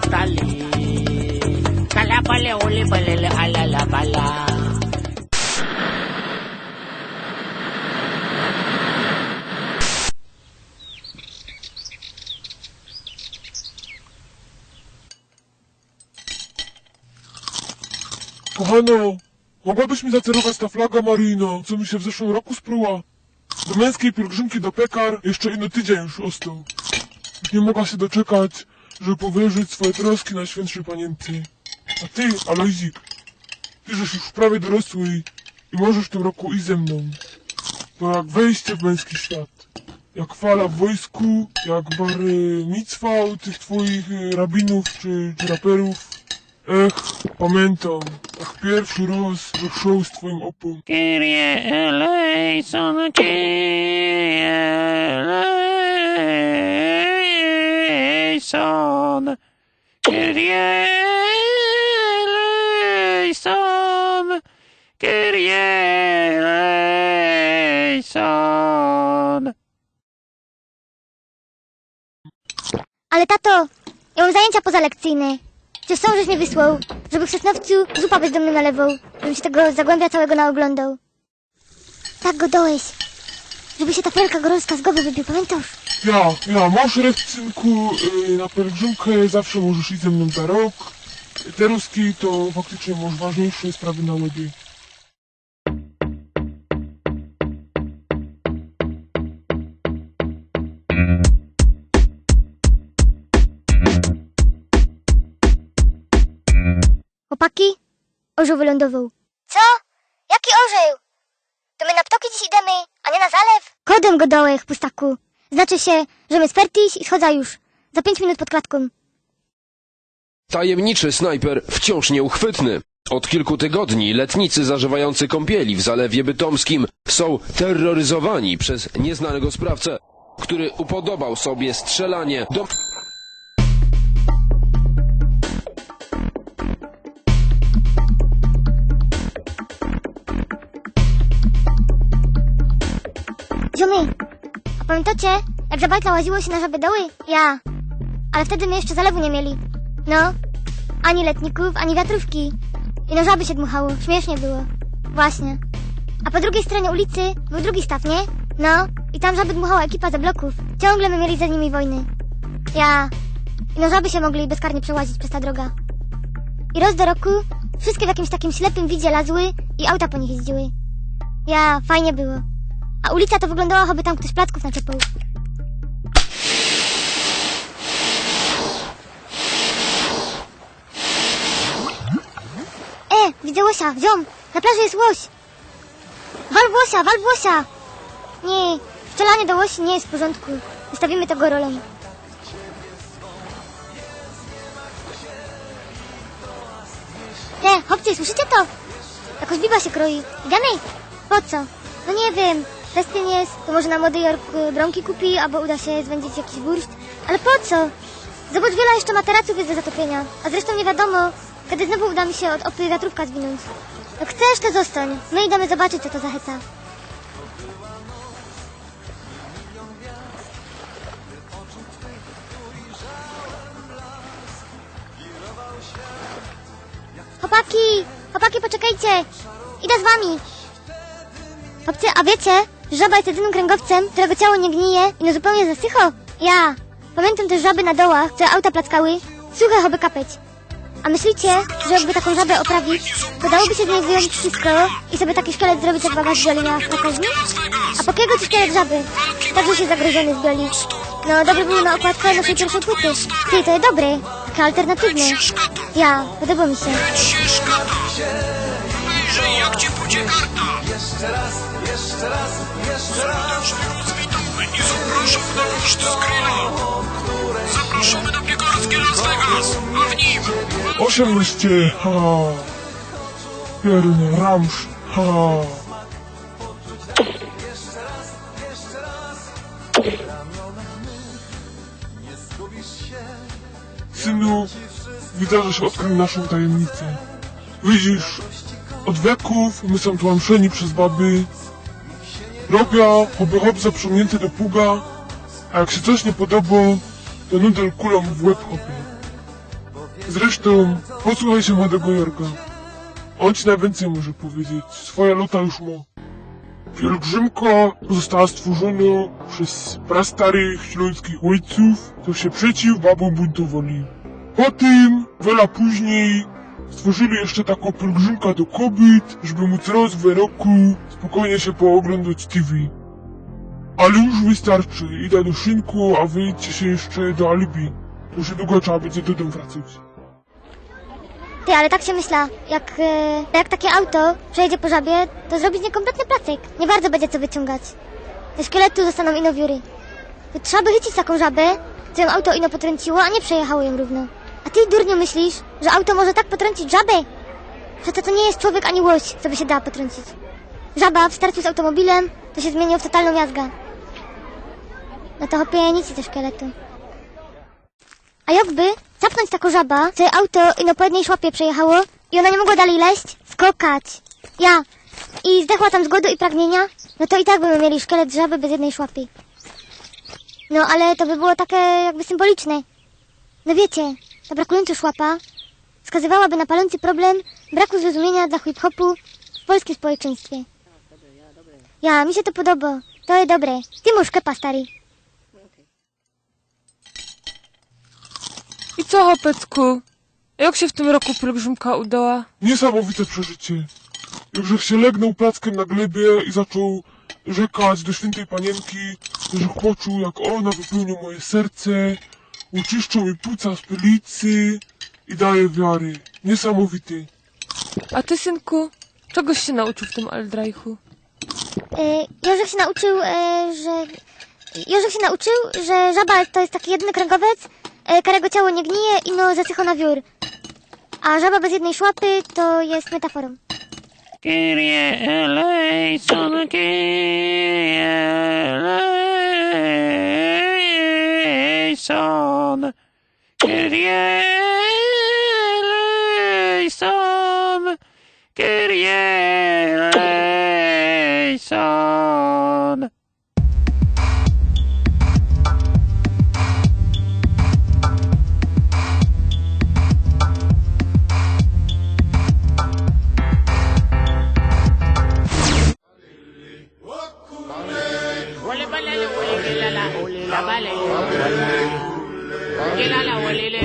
tali. Kalapale uli balele alala bala. Kochano, mogłabyś mi zacerować ta flaga Marino, co mi się w zeszłym roku spruła? Do męskiej pielgrzymki do Pekar jeszcze ino tydzień już ostał. Nie mogła się doczekać, żeby powierzyć swoje troski na świętszej panience. A ty, Alojzik, ty żeś już prawie dorosły i możesz w tym roku iść ze mną. To jak wejście w męski świat. Jak fala w wojsku, jak bar micwa u tych twoich y, rabinów czy, czy raperów. Ech, pamiętam, jak pierwszy raz wyszło z twoim opą. Kyrie eleison, Kyrie eleison. Kyrie eleison. Kyrie Ale tato, ja mam zajęcia pozalekcyjne. Czy są, żeś mnie wysłał, żeby w Sosnowcu zupa bezdomny nalewał, żebym się tego zagłębia całego naoglądał. Tak go dołeś, żeby się ta felka gorąska z głowy wybił, pamiętasz? Ja, ja, masz rekcynku y, na pielgrzymkę, zawsze możesz iść ze mną za rok. Te ruski to faktycznie masz ważniejsze sprawy na łebie. Chłopaki, orzeł wylądował. Co? Jaki orzeł? To my na ptoki dziś idziemy, a nie na zalew? Kodem go dołech, pustaku. Znaczy się, że my spertiś i schodza już. Za pięć minut pod klatką. Tajemniczy snajper wciąż nieuchwytny. Od kilku tygodni letnicy zażywający kąpieli w Zalewie Bytomskim są terroryzowani przez nieznanego sprawcę, który upodobał sobie strzelanie do... Ziomy, a pamiętacie, jak za łaziło się na żaby doły? Ja. Ale wtedy my jeszcze zalewu nie mieli. No, ani letników, ani wiatrówki. I na żaby się dmuchało, śmiesznie było. Właśnie. A po drugiej stronie ulicy był drugi staw, nie? No, i tam żaby dmuchała ekipa ze bloków. Ciągle my mieli za nimi wojny. Ja. I no żaby się mogli bezkarnie przełazić przez ta droga. I roz do roku wszystkie w jakimś takim ślepym widzie lazły i auta po nich jeździły. Ja, fajnie było. A ulica to wyglądała, choćby tam ktoś placków naczepał. E, widzę łosia, ziom, na plaży jest łoś. Wal w łosia, wal w łosia. Nie, strzelanie do łosi nie jest w porządku. Wystawimy tego rolą. Te, chłopcy, słyszycie to? Jakoś biba się kroi. Idziemy? Po co? No nie wiem. Festyn jest, to może na Młody Jork y, brąki kupi, albo uda się zwędzić jakiś bursztyn. Ale po co? Zobacz, wiele jeszcze materaców jest do zatopienia. A zresztą nie wiadomo, kiedy znowu uda mi się od opy wiatrówka zwinąć. Jak chcesz, to zostań. My idziemy zobaczyć, co to za heca. Chłopaki! Chłopaki, poczekajcie! Idę z wami! Chłopcy, a wiecie, żaba jest jedynym kręgowcem, którego ciało nie gnije i no zupełnie zasycho? Ja. Pamiętam też żaby na dołach, które auta plackały, suche choby kapeć. A myślicie, że jakby taką żabę oprawić, to dałoby się z niej wyjąć wszystko i sobie taki szkielet zrobić jak baba z Bioli miała w patelni? A po kiego ci szkielet żaby? Także się zagrożony z Bioli. No, dobry był na okładkę naszej pierwszej płyty. Ty, to jest dobry. Takie alternatywne. Ja, podoba mi się. się szkata. Wyjrzyj jak ci pójdzie karta. Serdeczny rozwitamy i zapraszam na ruszt z grilla. Zapraszamy na piekarskie Las Vegas, a w nim 18, ha! Pierny, ramsz, ha! Synu, widzę, że się odkrył naszą tajemnicę. Widzisz, od wieków my są tłamszeni przez baby. Robią hobby hop zaprzągnięte do pługa, a jak się coś nie podoba, to nudel kulą w łeb hopie. Zresztą, posłuchaj się młodego Jorka. On ci najwięcej może powiedzieć. Swoja lota już ma. Pielgrzymka została stworzona przez prastarych śląskich ojców, co się przeciw babom buntowali. Potem, wiele później, stworzyli jeszcze taką pielgrzymkę do kobiet, żeby móc raz w roku spokojnie się pooglądać TV. Ale już wystarczy, idę do szynku, a wy idźcie się jeszcze do alibi. Się długo trzeba będzie do domu wracać. Ty, ale tak się myśla, jak, e, jak takie auto przejedzie po żabie, to zrobi z niej kompletny placek. Nie bardzo będzie co wyciągać. Te szkielety zostaną ino wióry. To trzeba by chycić taką żabę, ją auto ino potrąciło, a nie przejechało ją równo. A ty, durniu, myślisz, że auto może tak potrącić żabę? Że to, nie jest człowiek ani łoś, co by się dała potrącić. Żaba w starciu z automobilem, to się zmienił w totalną jazgę. No to hopie nic ze szkieletu. A jakby capnąć taką żaba, co auto ino po jednej szłapie przejechało i ona nie mogła dalej leść, skokać. Ja. I zdechła tam z głodu i pragnienia, no to i tak byśmy mieli szkielet żaby bez jednej szłapy. No ale to by było takie jakby symboliczne. No wiecie, ta brakująca szłapa wskazywałaby na palący problem braku zrozumienia dla hip-hopu w polskim społeczeństwie. Ja, mi się to podoba. To jest dobre. Ty masz kepa, stary. I co, Hopecku? Jak się w tym roku pielgrzymka udała? Niesamowite przeżycie. Jakże się legnął plackiem na glebie i zaczął rzekać do świętej panienki, że poczuł jak ona wypełnia moje serce, uczyszczą mi płuca z pylicy i daje wiary. Niesamowity. A ty, synku, czegoś się nauczył w tym Aldraichu? E, Jorzek się nauczył, e, że... Jorzek się nauczył, że żaba to jest taki jedyny kręgowiec, e, którego ciało nie gnije i no zasycha na wiór. A żaba bez jednej szłapy to jest metaforą. Kyrie eleison, Kyrie eleison. Kyrie eleison. Kyrie kila la le la.